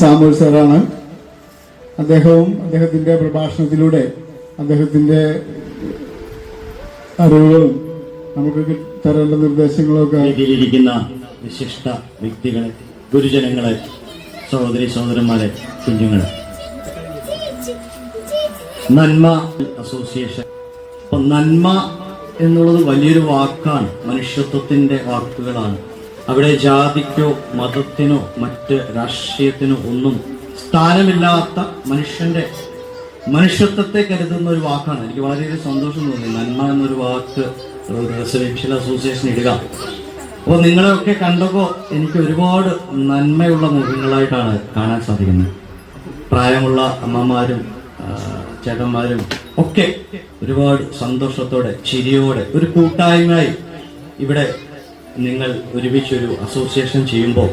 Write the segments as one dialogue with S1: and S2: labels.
S1: സാമുൽ സാറാണ്. അദ്ദേഹവും അദ്ദേഹത്തിന്റെ പ്രഭാഷണത്തിലൂടെ അദ്ദേഹത്തിന്റെ അറിവുകളും നമുക്ക് തരേണ്ട നിർദ്ദേശങ്ങളൊക്കെ
S2: നൽകിയിരിക്കുന്ന വിശിഷ്ട വ്യക്തികളെ ഗുരുജനങ്ങളെ സഹോദരി സഹോദരന്മാരെ കുഞ്ഞുങ്ങളെ. നന്മ അസോസിയേഷൻ നന്മ എന്നുള്ളത് വലിയൊരു വാക്കാണ്. മനുഷ്യത്വത്തിന്റെ വാക്കുകളാണ്. അവിടെ ജാതിക്കോ മതത്തിനോ മറ്റ് രാഷ്ട്രീയത്തിനോ ഒന്നും സ്ഥാനമില്ലാത്ത മനുഷ്യന്റെ മനുഷ്യത്വത്തെ കരുതുന്ന ഒരു വാക്കാണ്. എനിക്ക് വളരെയധികം സന്തോഷം തോന്നി. നന്മ എന്നൊരു വാക്ക് റെസിഡൻഷ്യൽ അസോസിയേഷൻ ഇടുക. അപ്പോൾ നിങ്ങളെയൊക്കെ കണ്ടപ്പോൾ എനിക്ക് ഒരുപാട് നന്മയുള്ള മുഖങ്ങളായിട്ടാണ് കാണാൻ സാധിക്കുന്നത്. പ്രായമുള്ള അമ്മമാരും ചേട്ടന്മാരും ഒക്കെ ഒരുപാട് സന്തോഷത്തോടെ ചിരിയോടെ ഒരു കൂട്ടായ്മയായി ഇവിടെ നിങ്ങൾ ഒരുമിച്ചൊരു അസോസിയേഷൻ ചെയ്യുമ്പോൾ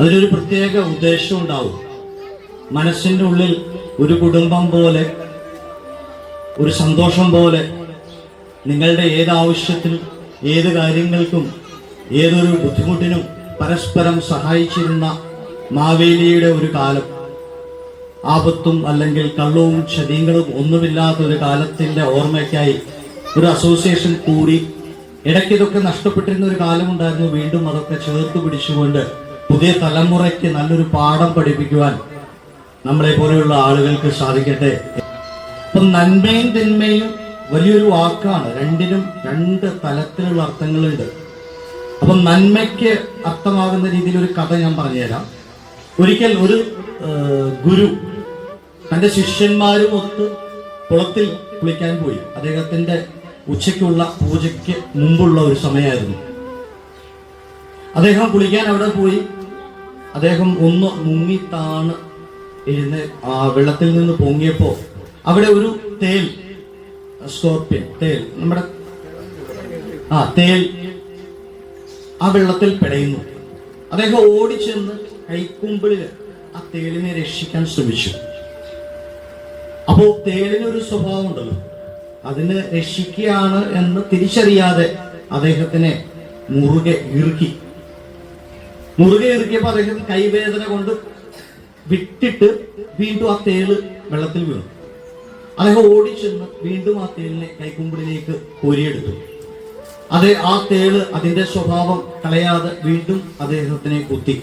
S2: അതിലൊരു പ്രത്യേക ഉദ്ദേശം ഉണ്ടാവും. മനസ്സിന്റെ ഉള്ളിൽ ഒരു കുടുംബം പോലെ ഒരു സന്തോഷം പോലെ നിങ്ങളുടെ ഏത് ആവശ്യത്തിനും ഏത് കാര്യങ്ങൾക്കും ഏതൊരു ബുദ്ധിമുട്ടിനും പരസ്പരം സഹായിച്ചിരുന്ന മാവേലിയുടെ ഒരു കാലം. ആപത്തും അല്ലെങ്കിൽ കള്ളവും ക്ഷതീങ്ങളും ഒന്നുമില്ലാത്ത ഒരു കാലത്തിന്റെ ഓർമ്മയ്ക്കായി ഒരു അസോസിയേഷൻ കൂടി ഇടയ്ക്ക് ഇതൊക്കെ നഷ്ടപ്പെട്ടിരുന്ന ഒരു കാലമുണ്ടായിരുന്നു വീണ്ടും അതൊക്കെ ചേർത്ത് പിടിച്ചുകൊണ്ട് പുതിയ തലമുറയ്ക്ക് നല്ലൊരു പാഠം പഠിപ്പിക്കുവാൻ നമ്മളെ പോലെയുള്ള ആളുകൾക്ക് സാധിക്കട്ടെ. അപ്പൊ നന്മയും തിന്മയും വലിയൊരു വാക്കാണ്. രണ്ടിനും രണ്ട് തലത്തിലുള്ള അർത്ഥങ്ങളുണ്ട്. അപ്പൊ നന്മയ്ക്ക് അർത്ഥമാകുന്ന രീതിയിൽ ഒരു കഥ ഞാൻ പറഞ്ഞുതരാം. ഒരിക്കൽ ഒരു ഗുരു തന്റെ ശിഷ്യന്മാരും ഒത്ത് കുളത്തിൽ കുളിക്കാൻ പോയി. അദ്ദേഹത്തിന്റെ ഉച്ചയ്ക്കുള്ള പൂജയ്ക്ക് മുമ്പുള്ള ഒരു സമയമായിരുന്നു. അദ്ദേഹം കുളിക്കാൻ അവിടെ പോയി. അദ്ദേഹം ഒന്ന് മുങ്ങി താണ് എഴുന്ന ആ വെള്ളത്തിൽ നിന്ന് പൊങ്ങിയപ്പോ അവിടെ ഒരു തേൽ സ്കോർപ്പിയൻ തേൽ നമ്മുടെ ആ തേൽ ആ വെള്ളത്തിൽ പിടയുന്നു. അദ്ദേഹം ഓടിച്ചെന്ന് കൈക്കുമ്പിളിൽ ആ തേലിനെ രക്ഷിക്കാൻ ശ്രമിച്ചു. അപ്പോ തേലിനൊരു സ്വഭാവം ഉണ്ടല്ലോ അതിന് രക്ഷിക്കുകയാണ് എന്ന് തിരിച്ചറിയാതെ അദ്ദേഹത്തിനെ മുറുകെ ഇറുക്കി. മുറുകെ ഇറുക്കിയപ്പോ അദ്ദേഹം കൈവേദന കൊണ്ട് വിട്ടിട്ട് വീണ്ടും ആ തേൾ വെള്ളത്തിൽ വീണു. അദ്ദേഹം ഓടിച്ചെന്ന് വീണ്ടും ആ തേളിനെ കൈക്കുമ്പിളിലേക്ക് കോരിയെടുത്തു. അത് ആ തേൾ അതിന്റെ സ്വഭാവം കളയാതെ വീണ്ടും അദ്ദേഹത്തിനെ കുത്തി.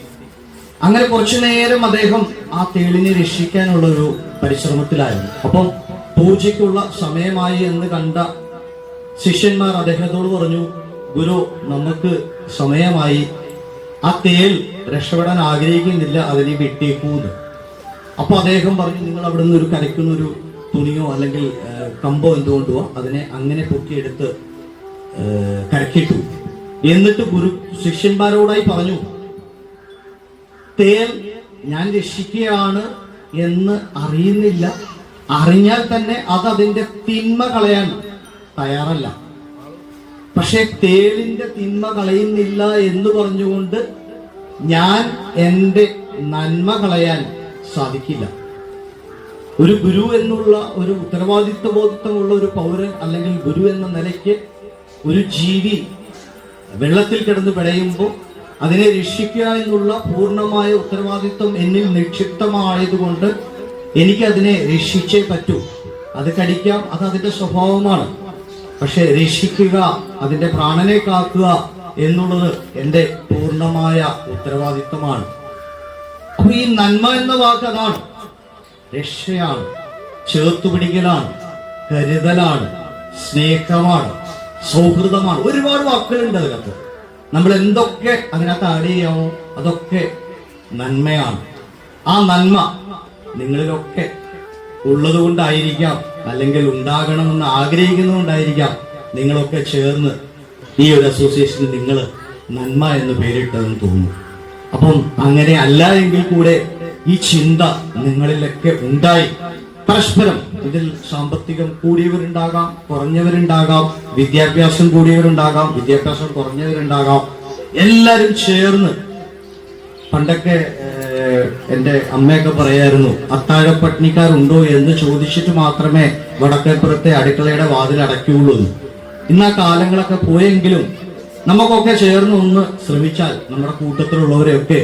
S2: അങ്ങനെ കുറച്ചു നേരം അദ്ദേഹം ആ തേളിനെ രക്ഷിക്കാനുള്ള ഒരു പരിശ്രമത്തിലായിരുന്നു. അപ്പം പൂജയ്ക്കുള്ള സമയമായി എന്ന് കണ്ട ശിഷ്യന്മാർ അദ്ദേഹത്തോട് പറഞ്ഞു ഗുരു നമുക്ക് സമയമായി. ആ തേൽ രക്ഷപ്പെടാൻ ആഗ്രഹിക്കുന്നില്ല അതിനെ വെട്ടിയേക്കൂന്ന് അപ്പൊ അദ്ദേഹം പറഞ്ഞു നിങ്ങൾ അവിടെ നിന്ന് ഒരു കരയ്ക്കുന്ന ഒരു തുണിയോ അല്ലെങ്കിൽ കമ്പോ എന്തുകൊണ്ടോ അതിനെ അങ്ങനെ പൊക്കിയെടുത്ത് കരക്കിട്ടു എന്നിട്ട് ഗുരു ശിഷ്യന്മാരോടായി പറഞ്ഞു തേൽ ഞാൻ രക്ഷിക്കുകയാണ് എന്ന് അറിയുന്നില്ല അറിഞ്ഞാൽ തന്നെ അത് അതിന്റെ തിന്മ കളയാൻ തയ്യാറല്ല. പക്ഷെ തേളിന്റെ തിന്മ കളയുന്നില്ല എന്ന് പറഞ്ഞുകൊണ്ട് ഞാൻ എന്റെ നന്മ കളയാൻ സാധിക്കില്ല. ഒരു ഗുരു എന്നുള്ള ഒരു ഉത്തരവാദിത്വ ബോധത്വമുള്ള ഒരു പൗരൻ അല്ലെങ്കിൽ ഗുരു എന്ന നിലയ്ക്ക് ഒരു ജീവി വെള്ളത്തിൽ കിടന്ന് പിടയുമ്പോൾ അതിനെ രക്ഷിക്കുക എന്നുള്ള പൂർണമായ ഉത്തരവാദിത്വം എന്നിൽ നിക്ഷിപ്തമായതുകൊണ്ട് എനിക്ക് അതിനെ രക്ഷിച്ചേ പറ്റൂ. അത് കടിക്കാം അത് അതിന്റെ സ്വഭാവമാണ്. പക്ഷെ രക്ഷിക്കുക അതിന്റെ പ്രാണനെ കാക്കുക എന്നുള്ളത് എന്റെ പൂർണമായ ഉത്തരവാദിത്വമാണ്. അപ്പൊ ഈ നന്മ എന്ന വാക്ക് അതാണ്. രക്ഷയാണ് ചേർത്തുപിടിക്കലാണ് കരുതലാണ് സ്നേഹമാണ് സൗഹൃദമാണ്. ഒരുപാട് വാക്കുകളുണ്ട് അതിനകത്ത്. നമ്മൾ എന്തൊക്കെ അതിനകത്ത് ആഡ് ചെയ്യാമോ അതൊക്കെ നന്മയാണ്. ആ നന്മ നിങ്ങളിലൊക്കെ ഉള്ളതുകൊണ്ടായിരിക്കാം അല്ലെങ്കിൽ ഉണ്ടാകണമെന്ന് ആഗ്രഹിക്കുന്നതുകൊണ്ടായിരിക്കാം നിങ്ങളൊക്കെ ചേർന്ന് ഈ ഒരു അസോസിയേഷന് നിങ്ങൾ നന്മ എന്ന് പേരിട്ടതെന്ന് തോന്നുന്നു. അപ്പം അങ്ങനെ അല്ല എങ്കിൽ കൂടെ ഈ ചിന്ത നിങ്ങളിലൊക്കെ ഉണ്ടായി. പരസ്പരം ഇതിൽ സാമ്പത്തികം കൂടിയവരുണ്ടാകാം കുറഞ്ഞവരുണ്ടാകാം വിദ്യാഭ്യാസം കൂടിയവരുണ്ടാകാം വിദ്യാഭ്യാസം കുറഞ്ഞവരുണ്ടാകാം. എല്ലാരും ചേർന്ന് പണ്ടൊക്കെ എന്റെ അമ്മയൊക്കെ പറയായിരുന്നു അത്താഴ പട്ടിണിക്കാരുണ്ടോ എന്ന് ചോദിച്ചിട്ട് മാത്രമേ വടക്കേപ്പുറത്തെ അടുക്കളയുടെ വാതിൽ അടയ്ക്കുള്ളൂ. ഇന്ന് ആ കാലങ്ങളൊക്കെ പോയെങ്കിലും നമുക്കൊക്കെ ചേർന്ന് ഒന്ന് ശ്രമിച്ചാൽ നമ്മുടെ കൂട്ടത്തിലുള്ളവരെയൊക്കെ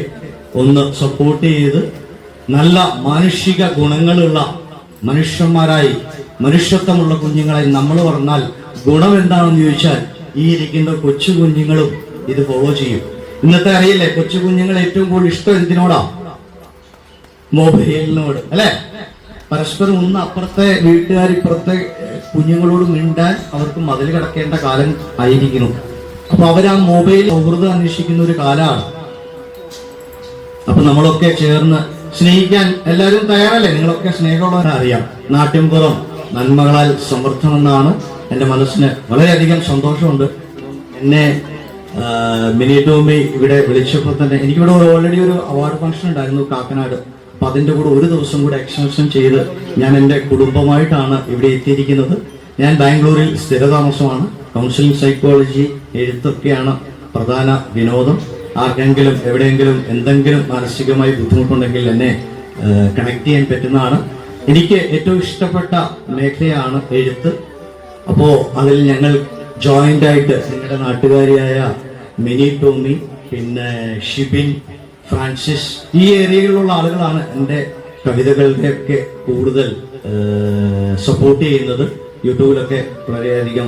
S2: ഒന്ന് സപ്പോർട്ട് ചെയ്ത് നല്ല മാനുഷിക ഗുണങ്ങളുള്ള മനുഷ്യന്മാരായി മനുഷ്യത്വമുള്ള കുഞ്ഞുങ്ങളെ നമ്മൾ പറഞ്ഞാൽ ഗുണം എന്താണെന്ന് ചോദിച്ചാൽ ഈ ഇരിക്കുന്ന കൊച്ചു കുഞ്ഞുങ്ങളും ഇത് ഫോളോ ചെയ്യും. ഇന്നത്തെ അറിയില്ലേ? കൊച്ചു കുഞ്ഞുങ്ങൾ ഏറ്റവും കൂടുതൽ ഇഷ്ടം എന്തിനോടാ? മൊബൈലിനോട് അല്ലെ? പരസ്പരം ഒന്ന് അപ്പുറത്തെ വീട്ടുകാർ ഇപ്പുറത്തെ കുഞ്ഞുങ്ങളോട് മിണ്ടാൻ അവർക്ക് മതിൽ കിടക്കേണ്ട കാലം ആയിരിക്കുന്നു. അപ്പൊ അവർ ആ മൊബൈൽ സൗഹൃദം അന്വേഷിക്കുന്ന ഒരു കാലമാണ്. അപ്പൊ നമ്മളൊക്കെ ചേർന്ന് സ്നേഹിക്കാൻ എല്ലാവരും തയ്യാറല്ലേ? നിങ്ങളൊക്കെ സ്നേഹമുള്ളവരെ അറിയാം. നാട്ടിൻപുറം നന്മകളാൽ സമൃദ്ധമെന്നാണ് എന്റെ മനസ്സിന് വളരെയധികം സന്തോഷമുണ്ട്. എന്നെ മിനി ടോമി ഇവിടെ വിളിച്ചപ്പോൾ തന്നെ എനിക്കിവിടെ ഓൾറെഡി ഒരു അവാർഡ് ഫംഗ്ഷൻ ഉണ്ടായിരുന്നു കാക്കനാട്. അപ്പൊ അതിന്റെ കൂടെ ഒരു ദിവസം കൂടെ എക്സ്റ്റൻഷൻ ചെയ്ത് ഞാൻ എന്റെ കുടുംബമായിട്ടാണ് ഇവിടെ എത്തിയിരിക്കുന്നത്. ഞാൻ ബാംഗ്ലൂരിൽ സ്ഥിരതാമസമാണ്. കൗൺസിലിംഗ് സൈക്കോളജി എഴുത്തൊക്കെയാണ് പ്രധാന വിനോദം. ആർക്കെങ്കിലും എവിടെയെങ്കിലും എന്തെങ്കിലും മാനസികമായി ബുദ്ധിമുട്ടുണ്ടെങ്കിൽ എന്നെ കണക്ട് ചെയ്യാൻ പറ്റുന്നതാണ്. എനിക്ക് ഏറ്റവും ഇഷ്ടപ്പെട്ട മേഖലയാണ് എഴുത്ത്. അപ്പോ അതിൽ ഞങ്ങൾ ജോയിന്റ് ആയിട്ട് നിങ്ങളുടെ നാട്ടുകാരിയായ മിനി ടോമി പിന്നെ ഷിബിൻ ഫ്രാൻസിസ് ഈ ഏരിയയിലുള്ള ആളുകളാണ് എന്റെ കവിതകളുടെയൊക്കെ കൂടുതൽ സപ്പോർട്ട് ചെയ്യുന്നത്. യൂട്യൂബിലൊക്കെ വളരെയധികം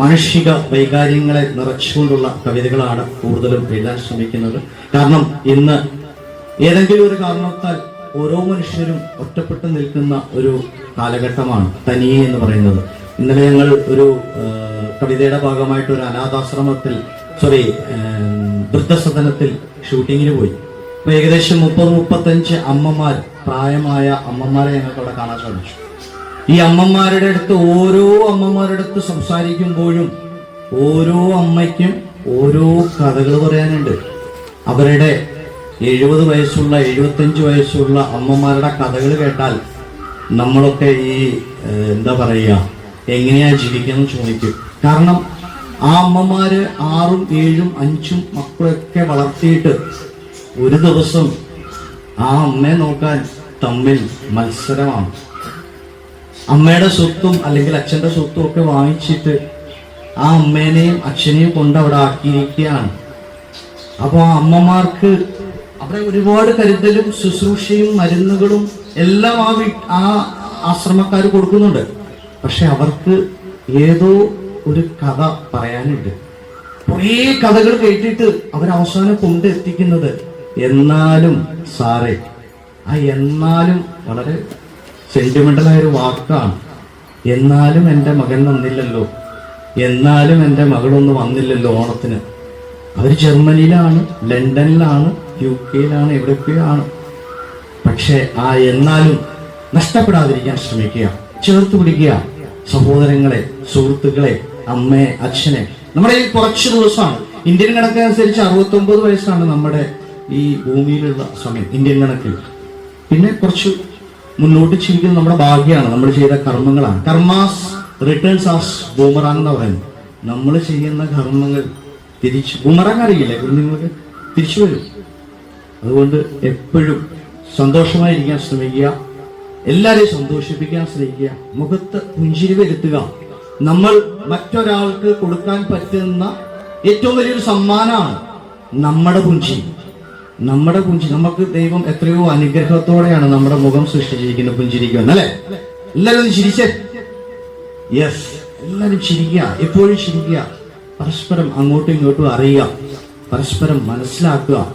S2: മാനുഷിക വൈകാര്യങ്ങളെ നിറച്ചുകൊണ്ടുള്ള കവിതകളാണ് കൂടുതലും എഴുതാൻ ശ്രമിക്കുന്നത്. കാരണം ഇന്ന് ഏതെങ്കിലും ഒരു കാരണത്താൽ ഓരോ മനുഷ്യരും ഒറ്റപ്പെട്ട് നിൽക്കുന്ന ഒരു കാലഘട്ടമാണ് തനിയെ എന്ന് പറയുന്നത്. ഇന്നലെ ഞങ്ങൾ ഒരു കവിതയുടെ ഭാഗമായിട്ട് ഒരു അനാഥാശ്രമത്തിൽ സോറി വൃദ്ധസദനത്തിൽ ഷൂട്ടിങ്ങിന് പോയി. അപ്പൊ ഏകദേശം മുപ്പത് മുപ്പത്തഞ്ച് അമ്മമാർ പ്രായമായ അമ്മമാരെ ഞങ്ങൾക്ക് അവിടെ കാണാൻ സാധിച്ചു ഈ അമ്മമാരുടെ അടുത്ത് ഓരോ അമ്മമാരുടെ അടുത്ത് സംസാരിക്കുമ്പോഴും ഓരോ അമ്മയ്ക്കും ഓരോ കഥകൾ പറയാനുണ്ട്. അവരുടെ എഴുപത് വയസ്സുള്ള എഴുപത്തഞ്ച് വയസ്സുള്ള അമ്മമാരുടെ കഥകൾ കേട്ടാൽ നമ്മളൊക്കെ ഈ എന്താ പറയുക എങ്ങനെയാ ജീവിക്കുന്നത് ചോദിക്കും. കാരണം ആ അമ്മമാര് ആറും ഏഴും അഞ്ചും മക്കളൊക്കെ വളർത്തിയിട്ട് ഒരു ദിവസം ആ അമ്മയെ നോക്കാൻ തമ്മിൽ മത്സരമാണ്. അമ്മയുടെ സ്വത്തും അല്ലെങ്കിൽ അച്ഛന്റെ സ്വത്തും ഒക്കെ വാങ്ങിച്ചിട്ട് ആ അമ്മേനെയും അച്ഛനെയും കൊണ്ട് അവിടെ ആക്കിയിരിക്കുകയാണ്. അപ്പോൾ ആ അമ്മമാർക്ക് അവിടെ ഒരുപാട് കരുതലും ശുശ്രൂഷയും മരുന്നുകളും എല്ലാം ആ ആ ആശ്രമക്കാർ കൊടുക്കുന്നുണ്ട്. പക്ഷെ അവർക്ക് ഏതോ ഒരു കഥ പറയാനുണ്ട്. കുറേ കഥകൾ കേട്ടിട്ട് അവർ അവസാനം കൊണ്ടെത്തിക്കുന്നത് എന്നാലും സാറേ ആ എന്നാലും വളരെ സെന്റിമെന്റലായ ഒരു വാക്കാണ്. എന്നാലും എന്റെ മകൻ വന്നില്ലല്ലോ. എന്നാലും എന്റെ മകളൊന്നും വന്നില്ലല്ലോ ഓണത്തിന്. അവർ ജർമ്മനിയിലാണ് ലണ്ടനിലാണ് യു കെയിലാണ് എവിടെയൊക്കെയാണ്. പക്ഷേ ആ എന്നാലും നഷ്ടപ്പെടാതിരിക്കാൻ ശ്രമിക്കുക. ചേർത്ത് പിടിക്കുക. സഹോദരങ്ങളെ സുഹൃത്തുക്കളെ അമ്മയെ അച്ഛനെ. നമ്മുടെ ഈ കുറച്ച് ദിവസമാണ്. ഇന്ത്യൻ കണക്കനുസരിച്ച് അറുപത്തി ഒമ്പത് വയസ്സാണ് നമ്മുടെ ഈ ഭൂമിയിലുള്ള സമയം ഇന്ത്യൻ കണക്കിൽ പിന്നെ കുറച്ച് മുന്നോട്ട് ചിന്തിക്കുന്നത് നമ്മുടെ ഭാഗ്യമാണ്. നമ്മൾ ചെയ്ത കർമ്മങ്ങളാണ്. കർമാസ് റിട്ടേൺസ് ആസ് ബൂമറാങ് എന്ന് പറയുന്നത്. നമ്മൾ ചെയ്യുന്ന കർമ്മങ്ങൾ തിരിച്ച് ബൂമറാങ് അറിയില്ലേ? നിങ്ങൾക്ക് തിരിച്ചു വരും. അതുകൊണ്ട് എപ്പോഴും സന്തോഷമായിരിക്കാൻ ശ്രമിക്കുക. എല്ലാവരെയും സന്തോഷിപ്പിക്കാൻ ശ്രമിക്കുക. മുഖത്ത് പുഞ്ചിരി വരുത്തുക. നമ്മൾ മറ്റൊരാൾക്ക് കൊടുക്കാൻ പറ്റുന്ന ഏറ്റവും വലിയൊരു സമ്മാനമാണ് നമ്മുടെ പുഞ്ചിരി നമ്മുടെ പുഞ്ചി നമുക്ക് ദൈവം എത്രയോ അനുഗ്രഹത്തോടെയാണ് നമ്മുടെ മുഖം സൃഷ്ടിച്ചിരിക്കുന്നത് പുഞ്ചിരിക്കുന്നത് അല്ലേ? എല്ലാവരും ചിരിച്ചേ. യെസ് എല്ലാവരും ചിരിക്കുക എപ്പോഴും ചിരിക്കുക. പരസ്പരം അങ്ങോട്ടും ഇങ്ങോട്ടും അറിയുക പരസ്പരം മനസ്സിലാക്കുക.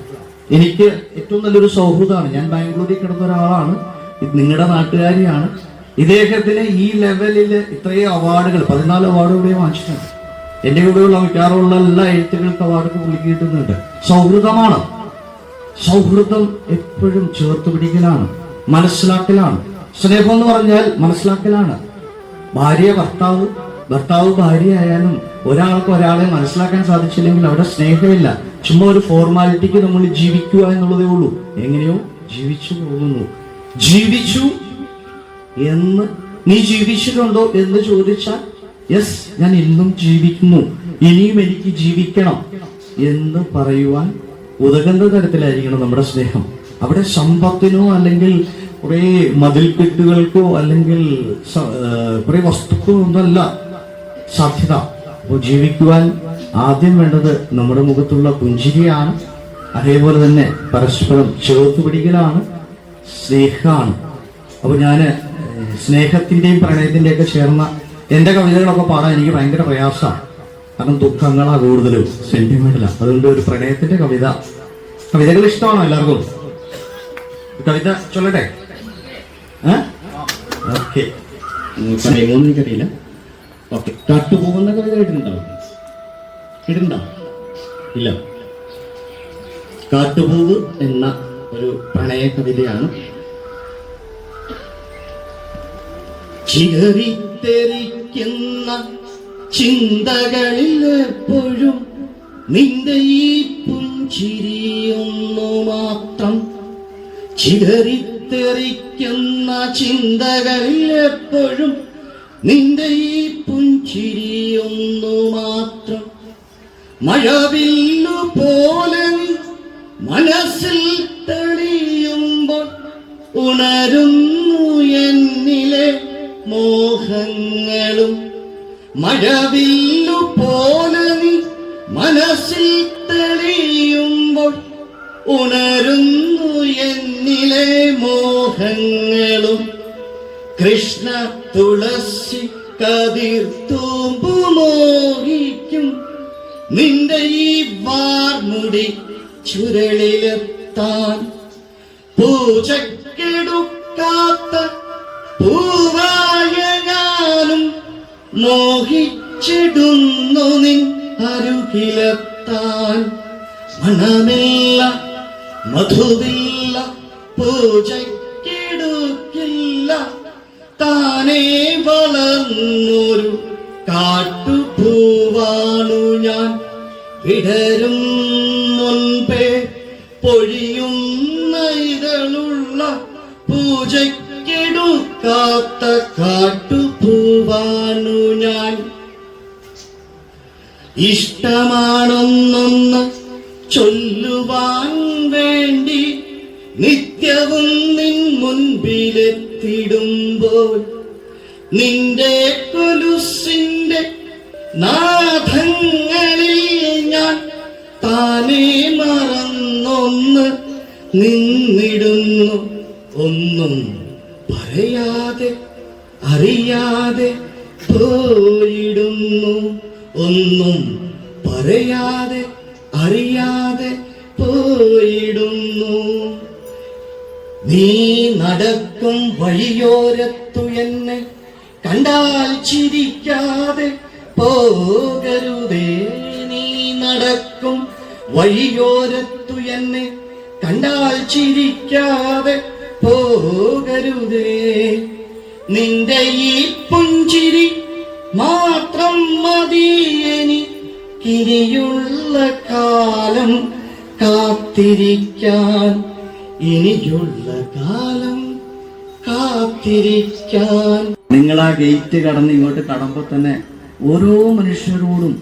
S2: എനിക്ക് ഏറ്റവും നല്ലൊരു സൗഹൃദമാണ്. ഞാൻ ബാംഗ്ലൂരിൽ കിടന്ന ഒരാളാണ്. നിങ്ങളുടെ നാട്ടുകാരിയാണ്. ഇദ്ദേഹത്തിന് ഈ ലെവലിൽ ഇത്രയും അവാർഡുകൾ പതിനാല് അവാർഡ് കൂടെ വാങ്ങിച്ചിട്ടുണ്ട്. എന്റെ കൂടെയുള്ള മിക്കാറുള്ള എല്ലാ എഴുത്തുകൾക്ക് അവാർഡൊക്കെ പുള്ളി കിട്ടുന്നുണ്ട്. സൗഹൃദമാണ്. സൗഹൃദം എപ്പോഴും ചേർത്ത് പിടിക്കലാണ്. മനസ്സിലാക്കലാണ്. സ്നേഹം എന്ന് പറഞ്ഞാൽ മനസ്സിലാക്കലാണ്. ഭാര്യ ഭർത്താവ് ഭർത്താവ് ഭാര്യ ആയാലും ഒരാൾക്ക് ഒരാളെ മനസ്സിലാക്കാൻ സാധിച്ചില്ലെങ്കിൽ അവിടെ സ്നേഹമില്ല. ചുമ്മാ ഒരു ഫോർമാലിറ്റിക്ക് നമ്മൾ ജീവിക്കുക എന്നുള്ളതേ ഉള്ളൂ. എങ്ങനെയോ ജീവിച്ചു പോകുന്നു. ജീവിച്ചു എന്ന് നീ ജീവിച്ചിട്ടുണ്ടോ എന്ന് ചോദിച്ചാൽ യെസ് ഞാൻ ഇന്നും ജീവിക്കുന്നു. ഇനിയും എനിക്ക് ജീവിക്കണം. എന്ന് പറയുവാൻ ഉതകുന്ന തരത്തിലായിരിക്കണം നമ്മുടെ സ്നേഹം. അവിടെ സമ്പത്തിനോ അല്ലെങ്കിൽ കുറെ മതിൽക്കെട്ടുകൾക്കോ അല്ലെങ്കിൽ കുറെ വസ്തുക്കളോ ഒന്നല്ല സാധ്യത. അപ്പോൾ ജീവിക്കുവാൻ ആദ്യം വേണ്ടത് നമ്മുടെ മുഖത്തുള്ള പുഞ്ചിരിയാണ്. അതേപോലെ തന്നെ പരസ്പരം ചേർത്ത് പിടിക്കലാണ്. സ്നേഹമാണ്. അപ്പോൾ ഞാൻ സ്നേഹത്തിന്റെയും പ്രണയത്തിന്റെയും ഒക്കെ ചേർന്ന എന്റെ കവിതകളൊക്കെ പാടാൻ എനിക്ക് ഭയങ്കര പ്രയാസമാണ് കാരണം ദുഃഖങ്ങളാണ് കൂടുതലും സെന്റിമെന്റലാ അതുകൊണ്ട് ഒരു പ്രണയത്തിന്റെ കവിത കവിതകൾ ഇഷ്ടമാണോ എല്ലാവർക്കും? കവിത ചൊല്ലട്ടെ? ഓക്കെ. പറയുമോന്ന് ഓക്കെ. തട്ടുപോകുന്ന കവിത കേട്ടിട്ടുണ്ടാവും കേട്ടിട്ടുണ്ടോ? ഇല്ല. കാട്ടുപൂവ് എന്ന ഒരു പ്രണയ കവിതയാണ് ചിതറിത്തെറിക്കുന്ന ചിന്തകളിൽ എപ്പോഴും നിന്റെ ഈ പുഞ്ചിരിയൊന്നു മാത്രം ചിതറിത്തെറിക്കുന്ന ചിന്തകളിൽ എപ്പോഴും നിന്റെ ഈ പുഞ്ചിരിയൊന്നു മാത്രം. മഴവില്ലു പോലെ മനസ്സിൽ തെളിയുമ്പോൾ ഉണരുന്നു മോഹങ്ങളും മഴവില്ലു പോലെ നീ മനസ്സിൽ തെളിയുമ്പോൾ ഉണരുന്നു എന്നിലെ മോഹങ്ങളും. കൃഷ്ണ തുളസി കതിർ തൂമ്പു മോഹിക്കും. നിന്റെ ഈ വാർമുടി ചുരളിലെത്താൻ പൂജക്കെടുക്കാത്ത പൂവായ മോഹിച്ചിടുന്നു നിൻ അരുകിലെത്താൻ മണമില്ല മധുവില്ല പൂജക്കെടുക്കില്ല താനേ വളർന്നൊരു കാട്ടുപൂവാണു ഞാൻ. വിടരും മുൻപേ പൊഴിയുന്ന ഇതളുള്ള പൂജയ്ക്കെടുക്കാത്ത കാട്ടുപൂവാനു ഞാൻ. ഇഷ്ടമാണെന്നൊന്ന് ചൊല്ലുവാൻ വേണ്ടി നിത്യവും നിൻ മുൻപിലെത്തിടുമ്പോൾ നിന്റെ കൊലുസിന്റെ നാഥങ്ങളിൽ ഞാൻ താനേ മറന്നൊന്ന് നിന്നിടുന്നു ഒന്നും. പറയാതെ അറിയാതെ പോയിടുന്നു. ഒന്നും പറയാതെ അറിയാതെ പോയിടുന്നു. നീ നടക്കും വഴിയോരത്തു എന്നെ കണ്ടാൽ ചിരിക്കാതെ പോകരുതേ. നീ നടക്കും വഴിയോരത്തു എന്നെ കണ്ടാൽ ചിരിക്കാതെ പോകരുതേ. നിന്റെ ഈ പുഞ്ചിരി മാത്രം മതി എനിക്കിനിയുള്ള കാലം കാത്തിരിക്കാൻ ഇനിയുള്ള കാലം കാത്തിരിക്കാൻ. നിങ്ങൾ ആ ഗേറ്റ് കടന്ന് ഇങ്ങോട്ട് കടമ്പോൾ തന്നെ ഓരോ മനുഷ്യരോടും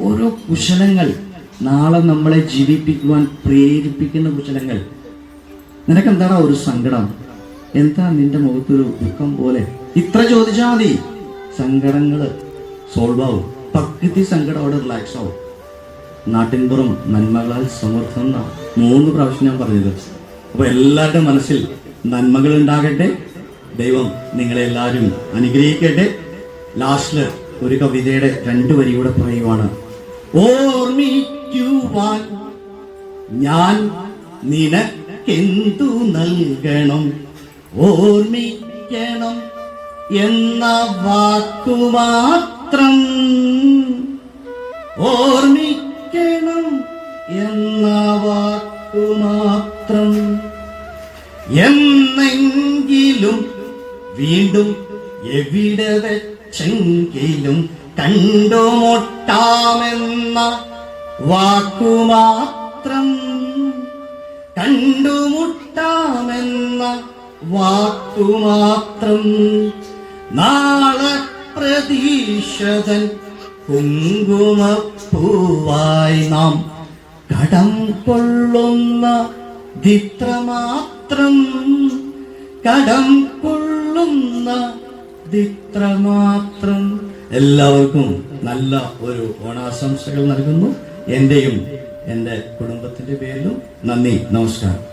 S2: ഓരോ കുശലങ്ങൾ. നാളെ നമ്മളെ ജീവിപ്പിക്കുവാൻ പ്രേരിപ്പിക്കുന്ന കുശലങ്ങൾ. നിനക്ക് ഒരു സങ്കടം? എന്താ നിന്റെ മുഖത്തൊരു ദുഃഖം പോലെ? ഇത്ര ചോദിച്ചാൽ മതി. സങ്കടങ്ങൾ സോൾവ് ആവും. പകുതി സങ്കടം അവിടെ റിലാക്സ് ആവും. നാട്ടിൻപുറം നന്മകളാൽ എന്നാ മൂന്ന് പ്രാവശ്യം ഞാൻ പറഞ്ഞത്. അപ്പൊ എല്ലാവരുടെ മനസ്സിൽ നന്മകൾ ഉണ്ടാകട്ടെ ദൈവം നിങ്ങളെ എല്ലാവരും അനുഗ്രഹിക്കട്ടെ. ലാസ്റ്റിൽ ഒരു കവിതയുടെ രണ്ടു വരി കൂടെ പറയുവാണ്. ഓർമ്മിക്കുവാൻ ഞാൻ നിനക്കെന്തു നൽകണം? ഓർമ്മിക്കണം എന്ന വാക്കുമാത്രം ഓർമ്മിക്കണം എന്ന വാക്കുമാത്രം എന്നെങ്കിലും വീണ്ടും എവിടെ വെച്ചെങ്കിലും കണ്ടുമുട്ടാമെന്ന വാക്കുമാത്രം കണ്ടുമുട്ടാമെന്ന വാക്കുമാത്രം നാളെ പ്രതീക്ഷതൻ കുങ്കുമപ്പൂവായി നാം കടം കൊള്ളുന്ന ദിത്രമാത്രം കടം കൊള്ളുന്ന ദിത്രമാത്രം. എല്ലാവർക്കും നല്ല ഒരു ഓണാശംസകൾ നൽകുന്നു. എന്റെയും എന്റെ കുടുംബത്തിന്റെ പേരിലും നന്ദി നമസ്കാരം.